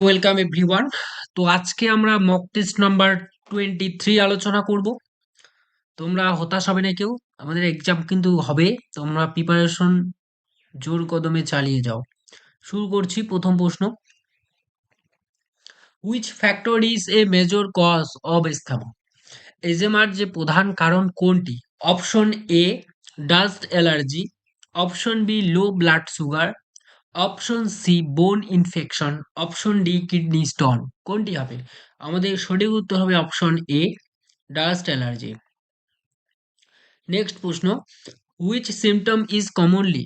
Welcome everyone তো আজকে আমরা mock test number twenty three আলোচনা করব। তোমরা হতাশ হবে না কেউ, আমাদের এক্সাম কিন্তু হবে। তোমরা প্রিপারেশন জোর কদমে চালিয়ে যাও। শুরু করছি প্রথম প্রশ্ন। Which factor is a major cause of asthma এজেমার যে প্রধান কারণ কোনটি? Option A dust allergy option B low blood sugar option C bone infection option D kidney stone কোনটি হবে? আমাদের সঠিক উত্তর হবে option A dust allergy next প্রশ্ন which symptom is commonly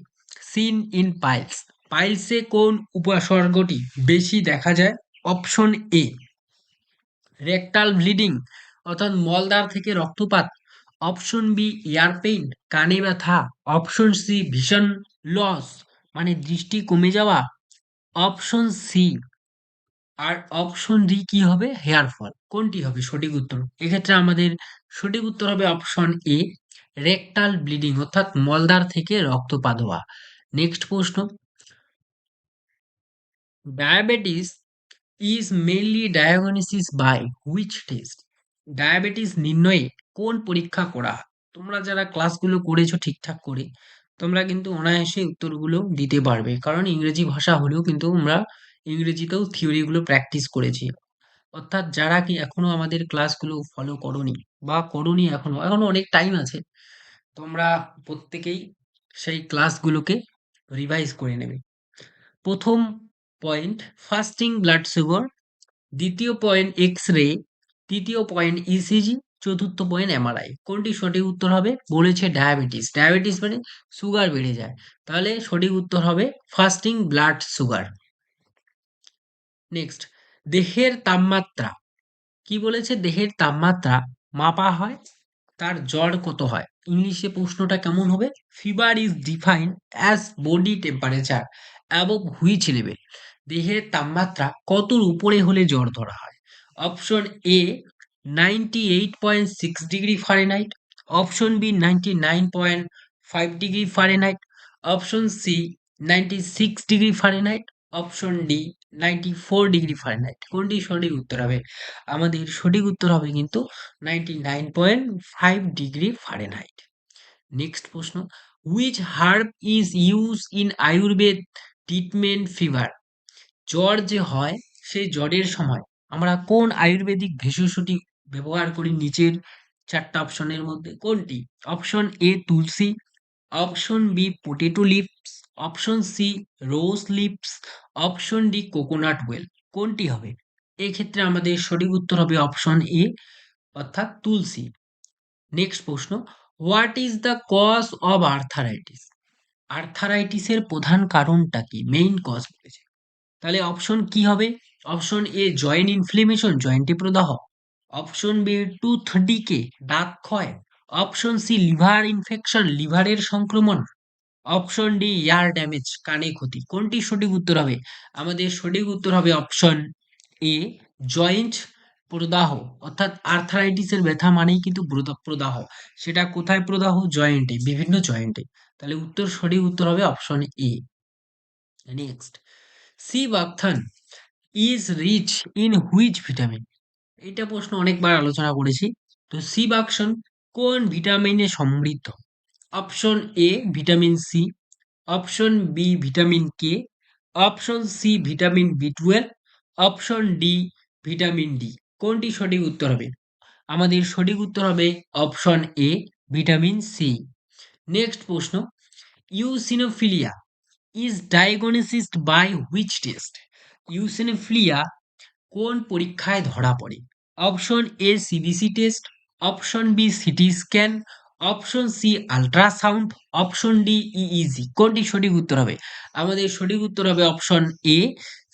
seen in piles পাইলসে কোন উপসর্গটি বেশি দেখা যায়? অপশন এ রেকটাল ব্লিডিং অর্থাৎ মলদার থেকে রক্তপাত। অপশন বি এয়ার পেইন কানে ব্যথা। অপশন সি, ভীষণ লস মানে দৃষ্টি কমে যাওয়া অপশন সি আর অপশন ডি কি হবে? হেয়ার ফল কোনটি হবে? সঠিক উত্তর। এক্ষেত্রে আমাদের সঠিক উত্তর হবে অপশন এ রেকটাল ব্লিডিং অর্থাৎ মলদার থেকে রক্তপাত হওয়া। নেক্সট প্রশ্ন। Diabetes is mainly diagnosis by which test diabetes নির্ণয়ে কোন পরীক্ষা করা তোমরা যারা ক্লাসগুলো করেছ ঠিকঠাক করে তোমরা কিন্তু অনায়াসে উত্তরগুলো দিতে পারবে। কারণ ইংরেজি ভাষা হলেও কিন্তু আমরা ইংরেজিতেও থিওরিগুলো প্র্যাকটিস করেছি। অর্থাৎ যারা কি এখনও আমাদের ক্লাসগুলো ফলো করনি বা করনি এখনও এখনও অনেক টাইম আছে, তোমরা প্রত্যেকেই সেই ক্লাসগুলোকে রিভাইজ করে নেবে। প্রথম পয়েন্ট ফাস্টিং ব্লাড সুগার দ্বিতীয় পয়েন্ট এক্স রে তৃতীয় পয়েন্ট ইসিজি চতুর্থ পয়েন্ট এমআরআই কোনটি সঠিক উত্তর হবে? বলেছে ডায়াবেটিস ডায়াবেটিস মানে সুগার বেড়ে যায়। তাহলে সঠিক উত্তর হবে ফাস্টিং ব্লাড সুগার নেক্সট দেহের তাপমাত্রা। কি বলেছে? দেহের তাপমাত্রা মাপা হয়। তার জ্বর কত হয়? ইংলিশে প্রশ্নটা কেমন হবে? Fever is defined as body temperature above which level দেহের তাপমাত্রা কতর উপরে হলে জ্বর ধরা হয়? Option A ninety eight point six degree Fahrenheit option B ninety nine point five degree Fahrenheit option C ninety six degree Fahrenheit option D ninety four degree Fahrenheit কোনটি সঠিক উত্তর হবে? আমাদের সঠিক উত্তর হবে কিন্তু ninety nine point five degree Fahrenheit next প্রশ্ন which herb is use in Ayurveda treatment fever জ্বর যে হয় সেই জ্বরের সময় আমরা কোন আয়ুর্বেদিক ভেষজটি ব্যবহার করি নিচের চারটা অপশনের মধ্যে। কোনটি? Option A tulsi. Option B potato leaves option C rose leaves option D coconut oil কোনটি হবে? এক্ষেত্রে আমাদের সঠিক উত্তর হবে অপশন এ অর্থাৎ তুলসী। নেক্সট প্রশ্ন what is the cause of arthritis আর্থারাইটিসের প্রধান কারণটা কি? মেইন কজ বলেছে। তাহলে অপশন কি হবে? অপশন এ জয়েন্ট ইনফ্লেমেশন জয়েন্টে প্রদাহ। Option B to tooth decay দাঁত ক্ষয় অপশন সি লিভার ইনফেকশন লিভারের সংক্রমণ. অপশন ডি ইয়ার ড্যামেজ কানে ক্ষতি। কোনটি সঠিক উত্তর হবে? আমাদের সঠিক উত্তর হবে অপশন এ জয়েন্ট প্রদাহ, অর্থাৎ আর্থারাইটিসের ব্যথা মানেই কিন্তু প্রদাহ। সেটা কোথায় প্রদাহ? জয়েন্টে বিভিন্ন জয়েন্টে তাহলে উত্তর, সঠিক উত্তর হবে option A next sea buckthorn is rich in which vitamin এটা প্রশ্ন অনেকবার আলোচনা করেছি। তো সি বাকশন কোন ভিটামিনে সমৃদ্ধ? Option A vitamin C option B vitamin K option C vitamin B twelve option D vitamin D কোনটি সঠিক উত্তর হবে? আমাদের সঠিক উত্তর হবে option A vitamin C next প্রশ্ন eosinophilia is diagnosed by which test eosinophilia কোন পরীক্ষায় ধরা পড়ে? Option A CBC test option B CT scan option C ultrasound option D EEG কোনটি সঠিক উত্তর হবে? আমাদের সঠিক উত্তর হবে অপশন এ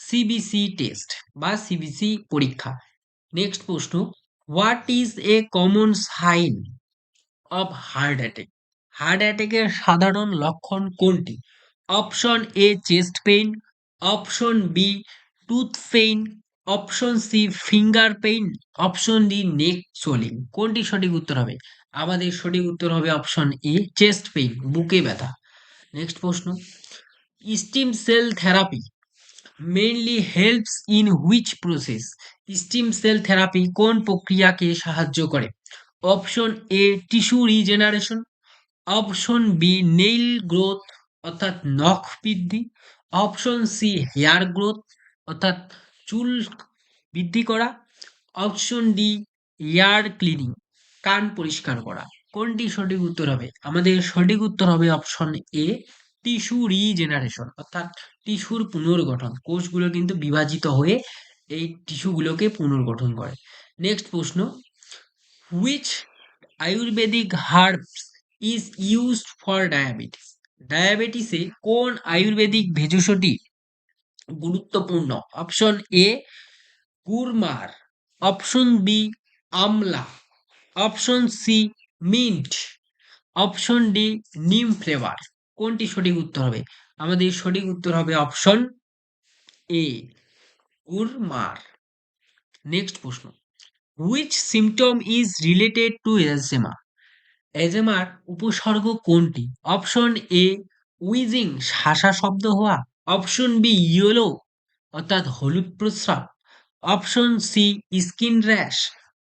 সিবিসি টেস্ট বা সিবিসি পরীক্ষা। নেক্সট প্রশ্ন what is a common sign of heart attack heart অ্যাটাকের সাধারণ লক্ষণ কোনটি? Option A chest pain option B tooth pain option C finger pain option D neck swelling কোনটি সঠিক উত্তর হবে? আমাদের সঠিক উত্তর হবে অপশন এ চেস্ট পেইন বুকে ব্যথা। নেক্সট প্রশ্ন। Stem cell therapy mainly helps in which process stem cell therapy কোন প্রক্রিয়াকে সাহায্য করে? Option A tissue regeneration option B nail growth অর্থাৎ নখ বৃদ্ধি। অপশন সি হেয়ার গ্রোথ অর্থাৎ চুল বৃদ্ধি করা অপশন ডি ইয়ার ক্লিনিং কান পরিষ্কার করা। কোনটি সঠিক উত্তর হবে? আমাদের সঠিক উত্তর হবে অপশন এ টিস্যু রিজেনারেশন অর্থাৎ টিস্যুর পুনর্গঠন। কোষগুলো কিন্তু বিভাজিত হয়ে এই টিস্যুগুলোকে পুনর্গঠন করে। নেক্সট প্রশ্ন which Ayurvedic herbs is used for diabetes ডায়াবেটিসে কোন আয়ুর্বেদিক ভেষজটি গুরুত্বপূর্ণ। Option A কুরমার option B amla option C mint option D neem flavour কোনটি সঠিক উত্তর হবে? আমাদের সঠিক উত্তর হবে অপশন এ কুরমার নেক্সট প্রশ্ন। Which symptom is related to eczema এজেমার উপসর্গ কোনটি? অপশন এ উইজিং শাসা শব্দ হওয়া। অপশন বি ইয়েলো অর্থাৎ হলুদ প্রস্রাব। Option C skin rash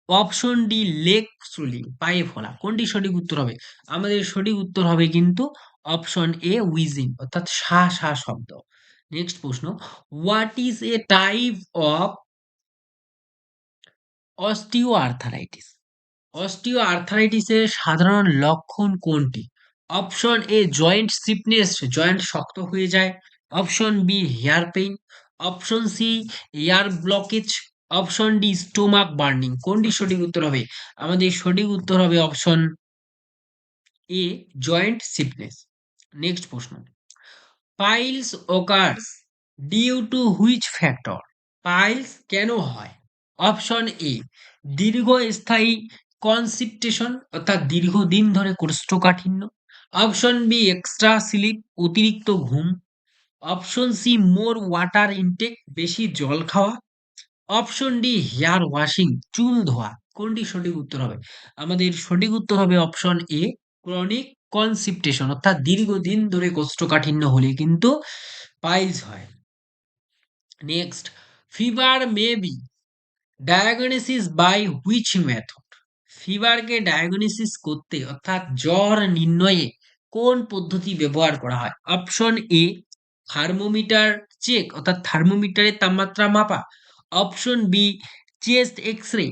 option D leg swelling পায়ে ফোলা। কোনটি সঠিক উত্তর হবে? আমাদের সঠিক উত্তর হবে কিন্তু অপশন এ উইজিং অর্থাৎ সা সা শব্দ। নেক্সট প্রশ্ন what is a type of osteoarthritis osteo আর্থারাইটিসের সাধারণ লক্ষণ কোনটি? Option A joint stiffness joint শক্ত হয়ে যায়। Option B hair pain, option C air blockage, option D stomach burning. কোনটি সঠিক উত্তর হবে? আমাদের সঠিক উত্তর হবে option A, joint sickness next প্রশ্ন। Piles occurs due to which factor? Piles কেন হয়? অপশন এ, দীর্ঘস্থায়ী কনসিপটেশন অর্থাৎ দীর্ঘদিন ধরে কোষ্ঠকাঠিন্য। অপশন বি এক্সট্রা স্লিপ অতিরিক্ত ঘুম। Option C more water intake বেশি জল খাওয়া। অপশন ডি হেয়ার ওয়াশিং চুল ধোয়া। কোনটি সঠিক উত্তর হবে? আমাদের সঠিক উত্তর হবে অপশন এ ক্রনিক কনসিপটেশন অর্থাৎ দীর্ঘদিন ধরে কোষ্ঠকাঠিন্য হলে কিন্তু পাইলস হয়। Next fever may be diagnosis by which method ফিভারকে diagnosis করতে, অর্থাৎ জ্বর নির্ণয়ে কোন পদ্ধতি ব্যবহার করা হয়? অপশন এ থার্মোমিটার চেক অর্থাৎ থার্মোমিটারের তাপমাত্রা মাপা। Option B chest X ray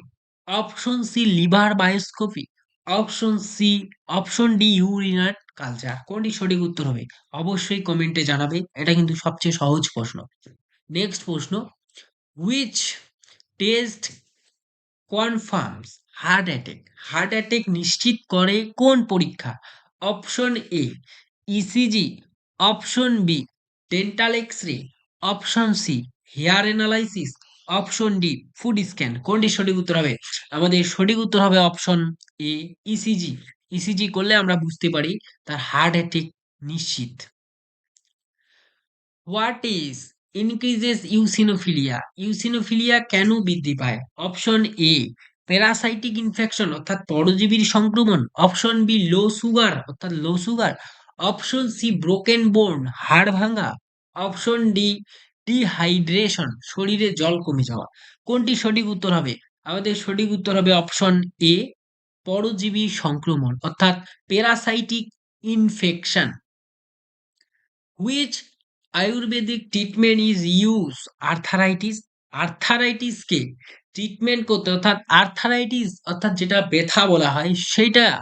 option C liver biopsy option C option D urinary culture কোনটি সঠিক উত্তর হবে? অবশ্যই কমেন্টে জানাবে। এটা কিন্তু সবচেয়ে সহজ প্রশ্ন। নেক্সট প্রশ্ন which test confirms heart attack heart attack নিশ্চিত করে কোন পরীক্ষা? Option A ECG option B dental X ray option C hair analysis option D food scan কোনটি সঠিক উত্তর হবে? আমাদের সঠিক উত্তর হবে অপশন এ ইসিজি ইসিজি করলে আমরা বুঝতে পারি তার হার্ট অ্যাটাক নিশ্চিত। What is increases eosinophilia eosinophilia কেন বৃদ্ধি পায়? অপশন এ প্যারাসাইটিক ইনফেকশন অর্থাৎ পরজীবীর সংক্রমণ। অপশন বি লো সুগার অর্থাৎ low sugar option C broken bone, হাড় ভাঙা। অপশন ডি, ডিহাইড্রেশন, শরীরে জল কমে যাওয়া। কোনটি সঠিক উত্তর হবে? আমাদের সঠিক উত্তর হবে অপশন এ, পরজীবী সংক্রমণ, অর্থাৎ parasitic infection. Which Ayurvedic treatment is use? Arthritis. আর্থারাইটিসকে treatment করতে, অর্থাৎ আর্থারাইটিস, অর্থাৎ যেটা ব্যথা বলা হয়, সেটা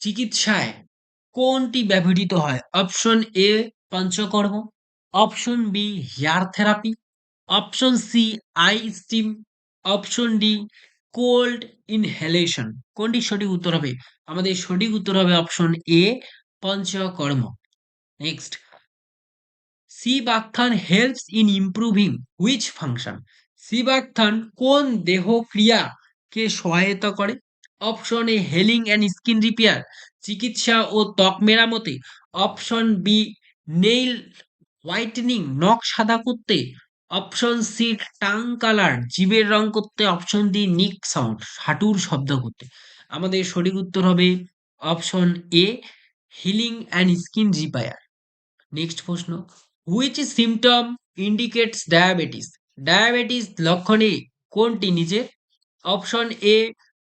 চিকিৎসায় কোনটি ব্যবহৃত হয়? Option A panchakarma. Option B hair therapy. Option C eye steam. Option D cold inhalation. কোনটি সঠিক উত্তর হবে? আমাদের সঠিক উত্তর হবে option A panchakarma. Next sea buckthorn helps in improving which function sea buckthorn কোন দেহ ক্রিয়াকে সহায়তা করে? Option A healing and skin repair, চিকিৎসা ও ত্বক মেরামতে। অপশন বি, নেইল হোয়াইটেনিং, নখ সাদা করতে। অপশন সি, টাং কালার জীবের রং করতে। অপশন ডি, নিক সাউন্ড, হাঁটুর শব্দ করতে। আমাদের সঠিক উত্তর হবে option A, healing and skin repair. Next প্রশ্ন which symptom indicates diabetes diabetes লক্ষণে কোনটি নিচে অপশন এ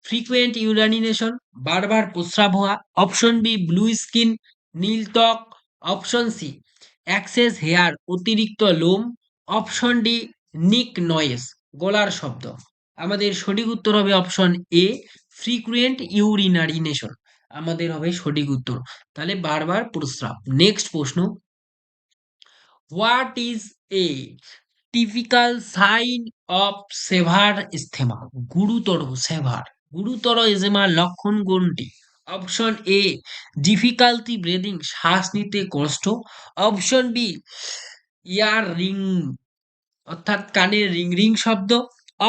ফ্রিকুয়েন্ট ইউরানিনেশন বারবার প্রস্রাব হওয়া অপশন বি ব্লু স্কিন নীল ত্বক অপশন সি অ্যাক্সেস হেয়ার অতিরিক্ত লোম অপশন ডি নিক নয়েস গলার শব্দ। আমাদের সঠিক উত্তর হবে অপশন এ ফ্রিকুয়েন্ট ইউরিনারিনেশন আমাদের হবে সঠিক উত্তর। তাহলে বারবার প্রস্রাব নেক্সট প্রশ্ন। What is a typical sign of severe asthma গুরুতর সেভার গুরুতর এজেমার লক্ষণ কোনটি? অপশন এ ডিফিকাল্টি ব্রেদিং শ্বাস নিতে কষ্ট। অপশন বি ইয়ার রিং অর্থাৎ কানের রিং রিং শব্দ।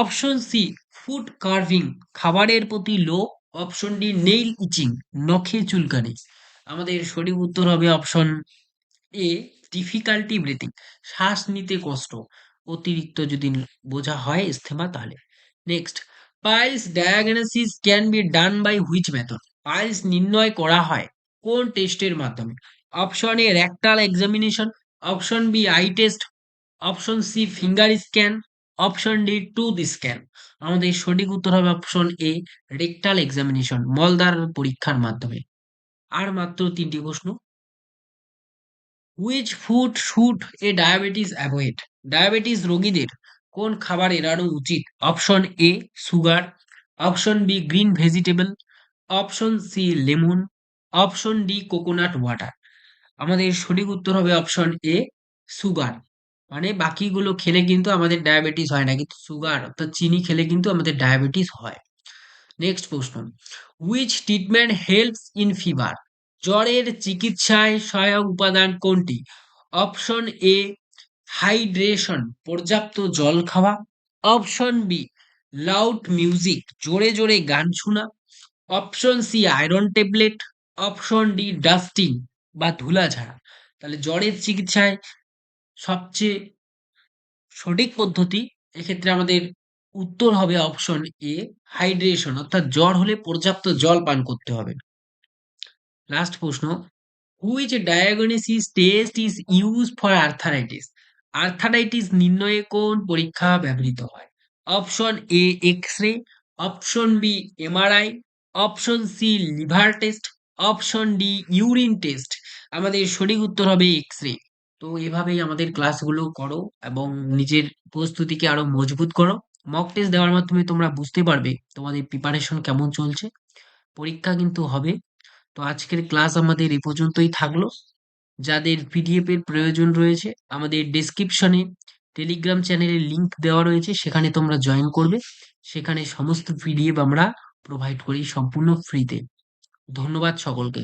অপশন সি ফুড কার্ভিং খাবারের প্রতি লো অপশন ডি নেইল ইচিং নখে চুলকানি। আমাদের সঠিক উত্তর হবে অপশন এ ডিফিকাল্টি ব্রিথিং শ্বাস নিতে কষ্ট। অতিরিক্ত যদি বোঝা হয় ইস্থেমা তাহলে। Next piles diagnosis can be done by which method? Piles নির্ণয় করা হয় কোন টেস্টের মাধ্যমে? Option A rectal examination, option B eye test, option C finger scan, option D tooth scan. আমাদের সঠিক উত্তর হবে অপশন এ, রেকটাল এক্সামিনেশন মলদার পরীক্ষার মাধ্যমে। আর মাত্র তিনটি প্রশ্ন। Which food should a diabetes avoid diabetes রোগীদের কোন খাবার এড়ানো উচিত? Option A sugar. Option B green vegetable. Option C lemon. Option D coconut water. আমাদের সঠিক উত্তর হবে অপশন এ সুগার। মানে বাকিগুলো খেলে কিন্তু আমাদের ডায়াবেটিস হয় না, কিন্তু সুগার অর্থাৎ চিনি খেলে কিন্তু আমাদের ডায়াবেটিস হয়। নেক্সট প্রশ্ন। Which treatment helps in fever জ্বরের চিকিৎসায় সহায়ক উপাদান কোনটি? অপশন এ হাইড্রেশন, পর্যাপ্ত জল খাওয়া। অপশন বি লাউড মিউজিক জোরে জোরে গান শোনা। Option C iron tablet option D dusting বা ধুলা তাহলে জ্বরের চিকিৎসায় সবচেয়ে সঠিক পদ্ধতি, এক্ষেত্রে আমাদের উত্তর হবে অপশন এ, হাইড্রেশন, অর্থাৎ জ্বর হলে পর্যাপ্ত জল পান করতে হবে। লাস্ট প্রশ্ন which diagnosis test is use for arthritis arthritis নির্ণয়ে কোন পরীক্ষা ব্যবহৃত হয়? Option A X ray option B MRI option C liver test, option D urine test. আমাদের সঠিক উত্তর হবে এক্স রে তো এভাবেই আমাদের ক্লাসগুলো করো এবং নিজের প্রস্তুতিকে আরও মজবুত করো। মক টেস্ট দেওয়ার মাধ্যমে তোমরা বুঝতে পারবে তোমাদের প্রিপারেশন কেমন চলছে। পরীক্ষা কিন্তু হবে। তো আজকের ক্লাস আমাদের এ পর্যন্তই থাকল। যাদের পিডিএফ এর প্রয়োজন রয়েছে, আমাদের ডেসক্রিপশনে টেলিগ্রাম চ্যানেলের লিংক দেওয়া রয়েছে, সেখানে তোমরা জয়েন করবে। সেখানে সমস্ত পিডিএফ আমরা প্রোভাইড করি সম্পূর্ণ ফ্রিতে ধন্যবাদ সকলকে।